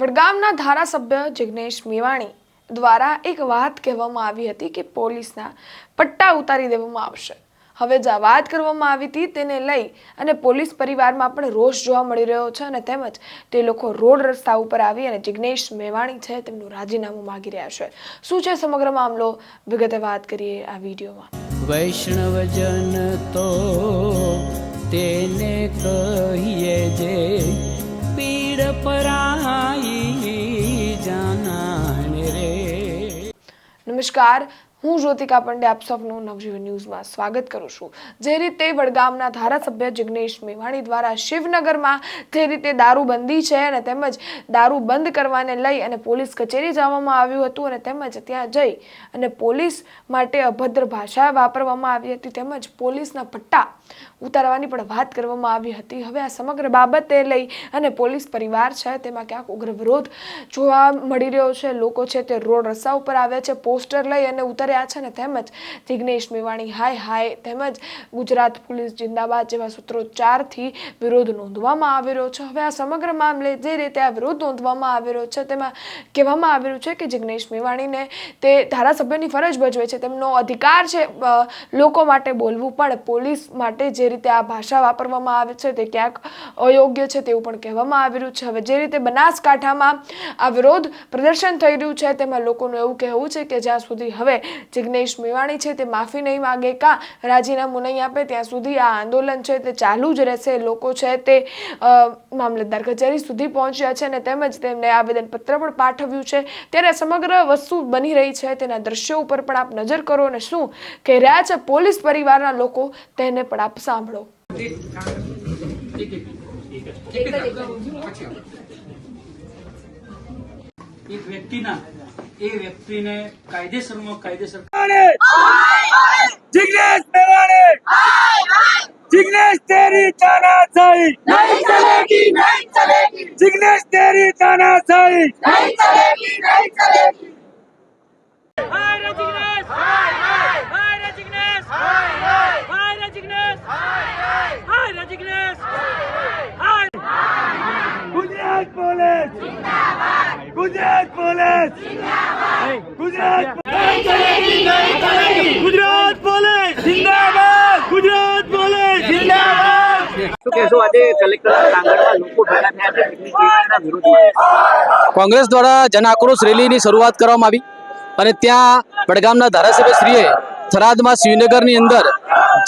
વડગામના ધારાસભ્ય જિગ્નેશ મેવાણી દ્વારા એક વાત કહેવામાં આવી હતી કે પોલીસના પટ્ટા ઉતારી દેવામાં આવશે. હવે જે વાત કરવામાં આવી હતી તેને લઈ અને પોલીસ પરિવારમાં પણ રોષ જોવા મળી રહ્યો છે અને તેમજ તે લોકો રોડ રસ્તા ઉપર આવી અને જિગ્નેશ મેવાણી છે તેમનું રાજીનામું માગી રહ્યા છે. શું છે સમગ્ર મામલો? વિગતે વાત કરીએ આ વિડીયોમાં. વૈષ્ણવજન તો તેને કહીએ જે પીડ પરાઈ નમસ્કાર હું જ્યોતિકા પંડે આપ સૌનું નવજીવન ન્યૂઝમાં સ્વાગત કરું છું. જે રીતે વડગામના ધારાસભ્ય જિગ્નેશ મેવાણી દ્વારા શિવનગરમાં જે રીતે દારૂબંધી છે અને તેમજ દારૂ બંધ કરવાને લઈ અને પોલીસ કચેરી જવામાં આવ્યું હતું અને તેમજ ત્યાં જઈ અને પોલીસ માટે અભદ્ર ભાષા વાપરવામાં આવી હતી તેમજ પોલીસના પટ્ટા ઉતારવાની પણ વાત કરવામાં આવી હતી. હવે આ સમગ્ર બાબતે લઈ અને પોલીસ પરિવાર છે તેમાં ક્યાંક ઉગ્ર વિરોધ જોવા મળી રહ્યો છે. લોકો છે તે રોડ રસ્તા ઉપર આવ્યા છે. પોસ્ટર લઈ અને ઉતર્યા છે ને તેમજ જિગ્નેશ મેવાણી, હાય હાય, તેમજ ગુજરાત પોલીસ જિંદાબાદ જેવા સૂત્રોચ્ચારથી વિરોધ નોંધવામાં આવી રહ્યો છે. હવે આ સમગ્ર મામલે જે રીતે આ વિરોધ નોંધવામાં આવી રહ્યો છે, તેમાં કહેવામાં આવી રહ્યું છે કે જિગ્નેશ મેવાણીને તે ધારાસભ્યની ફરજ ભજવે છે. તેમનો અધિકાર છે લોકો માટે બોલવું, પણ પોલીસ માટે જે રીતે આ ભાષા વાપરવામાં આવે છે, તે ક્યાંક અયોગ્ય છે તેવું પણ કહેવામાં આવી રહ્યું છે. હવે જે રીતે બનાસકાંઠામાં આ વિરોધ પ્રદર્શન થઈ રહ્યું છે, તેમાં લોકોનું એવું કહેવું છે કે જ્યાં સુધી હવે જિગ્નેશ મેવાણી છે તે માફી નહીં માગે કાં? રાજીનામું નહીં આપે ત્યાં સુધી આ આંદોલન છે તે ચાલુ જ રહેશે. લોકો છે તે મામલતદાર કચેરી સુધી પહોંચ્યા છે અને તેમજ તેમને આવેદનપત્ર પણ પાઠવ્યું છે. ત્યારે સમગ્ર વસ્તુ બની રહી છે. તેના દ્રશ્યો ઉપર પણ આપ નજર કરો અને શું કહી રહ્યા છે પોલીસ પરિવારના લોકો તેને પણ આપ સાંભળો. એક વ્યક્તિના એ વ્યક્તિને કાયદેસરમાં કાયદેસર જિગ્નેશ મેવાણી જિગ્નેશ તેરી તાનાશાહી નહીં ચલેગી નહીં ચલેગી જિગ્નેશ તેરી તાનાશાહી નહીં ચલેગી નહીં ચલેગી હાય રે જિગ્નેશ હાય હાય હાય રે જિગ્નેશ હાય હાય હાય રે જિગ્નેશ હાય હાય હાય રે જિગ્નેશ હાય હાય ગુજરાત પોલીસ જિંદાબાદ ગુજરાત પોલીસ! ગુજરાત ગુજરાત પોલીસ! જિંદાબાદ! ગુજરાત પોલીસ! જિંદાબાદ! શું કહેશો આજે કલેક્ટર પ્રાંગણમાં લોકો ભેગા થયા છે કેટલી વિરોધમાં કોંગ્રેસ દ્વારા જન આક્રોશ રેલીની શરૂઆત કરવામાં આવી અને ત્યાં વડગામના ધારાસભ્ય શ્રીએ થરાદમાં શ્રીનગરની અંદર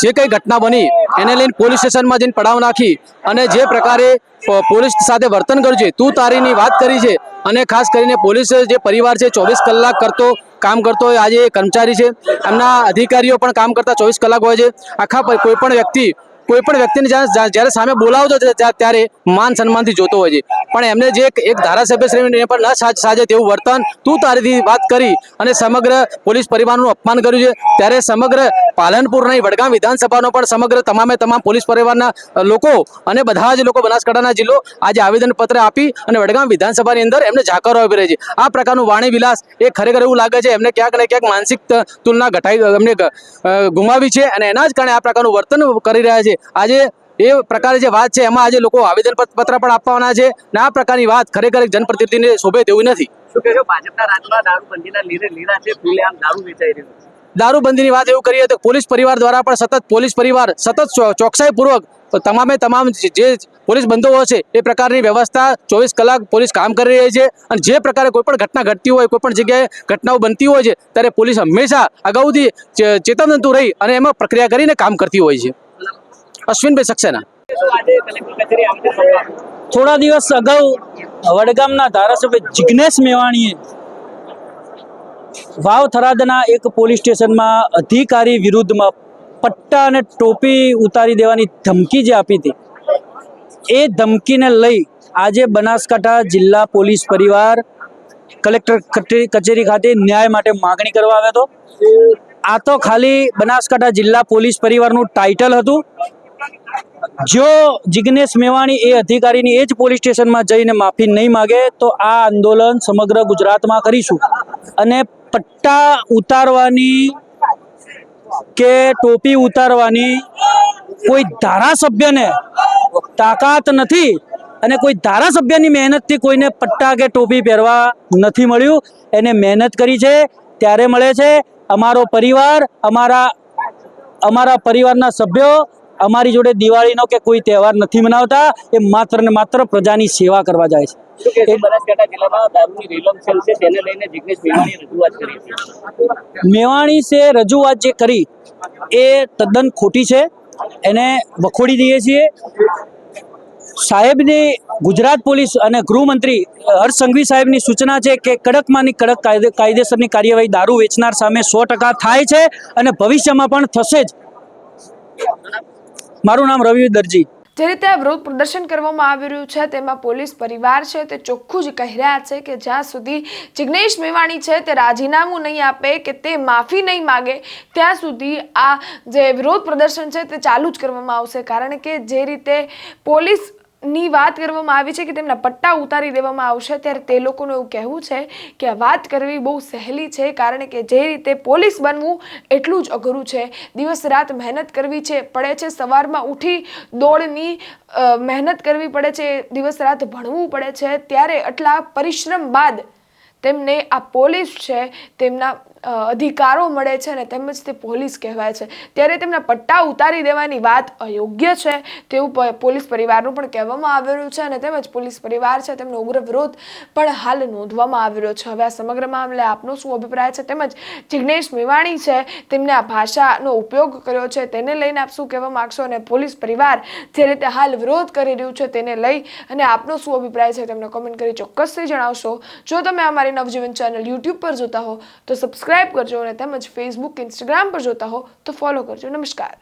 જે કંઈ ઘટના બની એને લઈને પોલીસ સ્ટેશનમાં જઈને પડાવ નાખી અને જે પ્રકારે પોલીસ સાથે વર્તન કર્યું છે તું તારીની વાત કરી છે અને ખાસ કરીને પોલીસ જે પરિવાર છે, ચોવીસ કલાક કરતો કામ કરતો હોય, આજે કર્મચારી છે. એમના અધિકારીઓ પણ કામ કરતા ચોવીસ કલાક હોય છે. આખા કોઈ પણ વ્યક્તિ, કોઈ પણ વ્યક્તિને જ્યાં- જ્યાં- જ્યારે સામે બોલાવતો ત્યારે માન સન્માનથી જોતો હોય છે. પણ એમને જે એક એક ધારાસભ્ય શ્રી પર ન સાજ- તેવું વર્તન તું તારીથી વાત કરી અને સમગ્ર પોલીસ પરિવારનું અપમાન કર્યું છે. ત્યારે સમગ્ર પાલનપુર નહીં, વડગામ વિધાનસભાનો પણ સમગ્ર તમામે તમામ પોલીસ પરિવારના લોકો અને બધા જ લોકો બનાસકાંઠાના જિલ્લો આજે આવેદનપત્ર આપી અને વડગામ વિધાનસભાની અંદર એમને જાકારો આપી રહી છે. આ પ્રકારનું વાણી વિલાસ એ ખરેખર એવું લાગે છે, એમને ક્યાંક ને ક્યાંક માનસિક તુલના ઘટાઈ એમને ગુમાવી છે અને એના જ કારણે આ પ્રકારનું વર્તન કરી રહ્યા છે. આજે એ પ્રકારે જે વાત છે એમાં આજે લોકો આવેદન પત્ર પણ આપવાના છે અને આ પ્રકારની વાત ખરેખર જનપ્રતિનિધિને શોભે તેવી નથી. શું કહેશો ભાજપના રાજમાં દારૂબંધીના લીધે લીધા છે ખુલ્લેઆમ દારૂ વેચાઈ રહ્યું છે. દારૂબંધીની વાત એવું કરીએ તો પોલીસ પરિવાર દ્વારા પણ સતત પોલીસ પરિવાર સતત ચોકસાઈપૂર્વક તમામે તમામ જે- પોલીસ બંદોબસ્ત છે એ પ્રકારની વ્યવસ્થા ચોવીસ કલાક પોલીસ કામ કરી રહી છે અને જે પ્રકારે કોઈપણ ઘટના ઘટતી હોય કોઈપણ જગ્યાએ ઘટનાઓ બનતી હોય છે ત્યારે પોલીસ હંમેશા અગાઉથી ચેતનતું રહી અને એમાં પ્રક્રિયા કરીને કામ કરતી હોય છે. અશ્વિનભાઈ સક્સેના? થોડા દિવસ અગાઉ વડગામના ધારાસભ્ય જિગ્નેશ મેવાણીએ વાવ થરાદના એક પોલીસ સ્ટેશનમાં અધિકારી વિરુદ્ધમાં પટ્ટા અને ટોપી ઉતારી દેવાની ધમકી જે આપી હતી, એ ધમકીને લઈ આજે બનાસકાંઠા જિલ્લા પોલીસ પરિવાર કલેક્ટર કચે- કચેરી ખાતે ન્યાય માટે માગણી કરવા આવ્યો હતો આ તો ખાલી બનાસકાંઠા જિલ્લા પોલીસ પરિવારનું ટાઇટલ હતું જો જિગ્નેશ મેવાણી એ અધિકારીની એ જ પોલીસ સ્ટેશનમાં જઈને માફી નહીં માગે, તો આ આંદોલન સમગ્ર ગુજરાતમાં કરીશું. અને પટ્ટા ઉતારવાની કે ટોપી ઉતારવાની કોઈ ધારાસભ્યને તાકાત નથી અને કોઈ ધારાસભ્યની મહેનતથી કોઈને પટ્ટા કે ટોપી પહેરવા નથી મળ્યું. એને મહેનત કરી છે, ત્યારે મળે છે. અમારો પરિવાર, અમારા અમારા પરિવારના સભ્યો અમારી જોડે દિવાળીનો કે કોઈ તહેવાર નથી મનાવતા એ માત્ર ને માત્ર પ્રજાની સેવા કરવા જાય છે. રેલમ છે રજૂઆત મેવાણી જે કરી એ તદ્દન ખોટી છે. એને વખોડી દઈએ છીએ. સાહેબની ગુજરાત પોલીસ અને ગૃહમંત્રી હર્ષ સંઘવી સાહેબની સૂચના છે કે કડકમાંની કડક કાયદે કાયદેસરની કાર્યવાહી દારૂ વેચનાર સામે સો ટકા થાય છે અને ભવિષ્યમાં પણ થશે જ. મારું નામ રવિ દરજી. જે રીતે આ વિરોધ પ્રદર્શન કરવામાં આવી રહ્યું છે, તેમાં પોલીસ પરિવાર છે, તે ચોખ્ખું જ કહી રહ્યા છે કે જ્યાં સુધી જિગ્નેશ મેવાણી છે, તે રાજીનામું નહીં આપે કે તે માફી નહીં માગે, ત્યાં સુધી આ જે વિરોધ પ્રદર્શન છે, તે ચાલુ જ કરવામાં આવશે. કારણ કે જે રીતે પોલીસ ની વાત કરવામાં આવી છે કે તેમના પટ્ટા ઉતારી દેવામાં આવશે, ત્યારે તે લોકોનું એવું કહેવું છે કે આ વાત કરવી બહુ સહેલી છે, કારણ કે જે રીતે પોલીસ બનવું એટલું જ અઘરું છે. દિવસ રાત મહેનત કરવી છે, પડે છે, સવારમાં ઉઠી દોડની મહેનત કરવી પડે છે, દિવસ રાત ભણવું પડે છે, ત્યારે આટલા પરિશ્રમ બાદ તેમને આ પોલીસ છે, તેમના અધિકારો મળે છે અને તેમજ તે પોલીસ કહેવાય છે. ત્યારે તેમના પટ્ટા ઉતારી દેવાની વાત અયોગ્ય છે તેવું પોલીસ પરિવારનું પણ કહેવામાં આવેલું છે અને તેમજ પોલીસ પરિવાર છે તેમનો ઉગ્ર વિરોધ પણ હાલ નોંધવામાં આવેલો છે. હવે આ સમગ્ર મામલે આપનો શું અભિપ્રાય છે? તેમજ જિજ્ઞેશ મેવાણી છે તેમને આ ભાષાનો ઉપયોગ કર્યો છે તેને લઈને આપ શું કહેવા માગશો? અને પોલીસ પરિવાર જે રીતે હાલ વિરોધ કરી રહ્યું છે તેને લઈ અને આપનો શું અભિપ્રાય છે? તેમને કોમેન્ટ કરી ચોક્કસથી જણાવશો. જો તમે અમારી નવજીવન ચેનલ યુટ્યુબ પર જોતા હો તો સબસ્ક્રાઇબ કરજો અને તેમજ ફેસબુક ઇન્સ્ટાગ્રામ પર જોતા હો તો ફોલો કરજો. નમસ્કાર.